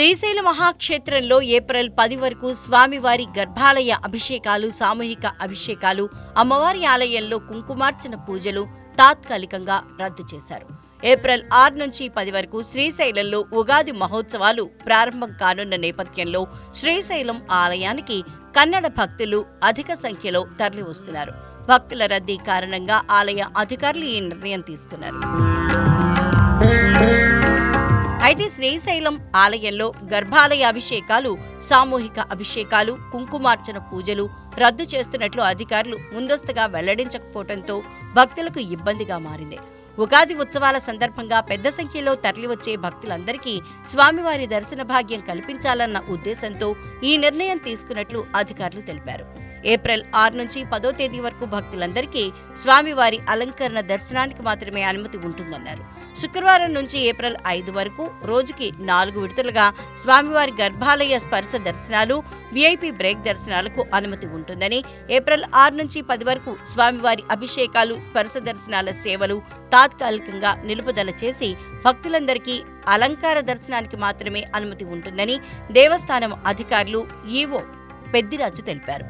Srisaila మహాక్షేత్రంలో April పది వరకు స్వామివారి గర్భాలయ అభిషేకాలు సామూహిక అభిషేకాలు అమ్మవారి ఆలయంలో కుంకుమార్చన పూజలు తాత్కాలికంగా రద్దు చేశారు. ఏప్రిల్ ఆరు నుంచి పది వరకు శ్రీశైలంలో ఉగాది మహోత్సవాలు ప్రారంభం కానున్న నేపథ్యంలో శ్రీశైలం ఆలయానికి కన్నడ భక్తులు అధిక సంఖ్యలో తరలివస్తున్నారు. భక్తుల రద్దీ కారణంగా ఆలయ అధికారులు ఈ నిర్ణయం తీసుకున్నారు. అయితే శ్రీశైలం ఆలయంలో గర్భాలయ అభిషేకాలు సామూహిక అభిషేకాలు కుంకుమార్చన పూజలు రద్దు చేస్తున్నట్లు అధికారులు ముందస్తుగా వెల్లడించకపోవడంతో భక్తులకు ఇబ్బందిగా మారింది. ఉగాది ఉత్సవాల సందర్భంగా పెద్ద సంఖ్యలో తరలివచ్చే భక్తులందరికీ స్వామివారి దర్శన భాగ్యం కల్పించాలన్న ఉద్దేశంతో ఈ నిర్ణయం తీసుకున్నట్లు అధికారులు తెలిపారు. ఏప్రిల్ ఆరు నుంచి పదో తేదీ వరకు భక్తులందరికీ స్వామివారి అలంకరణ దర్శనానికి మాత్రమే అనుమతి ఉంటుందన్నారు. శుక్రవారం నుంచి ఏప్రిల్ ఐదు వరకు రోజుకి నాలుగు విడతలుగా స్వామివారి గర్భాలయ స్పర్శ దర్శనాలు విఐపి బ్రేక్ దర్శనాలకు అనుమతి ఉంటుందని ఏప్రిల్ ఆరు నుంచి పది వరకు స్వామివారి అభిషేకాలు స్పర్శ దర్శనాల సేవలు తాత్కాలికంగా నిలుపుదల చేసి భక్తులందరికీ అలంకార దర్శనానికి మాత్రమే అనుమతి ఉంటుందని దేవస్థానం అధికారులు ఈవో పెద్దిరాజు తెలిపారు.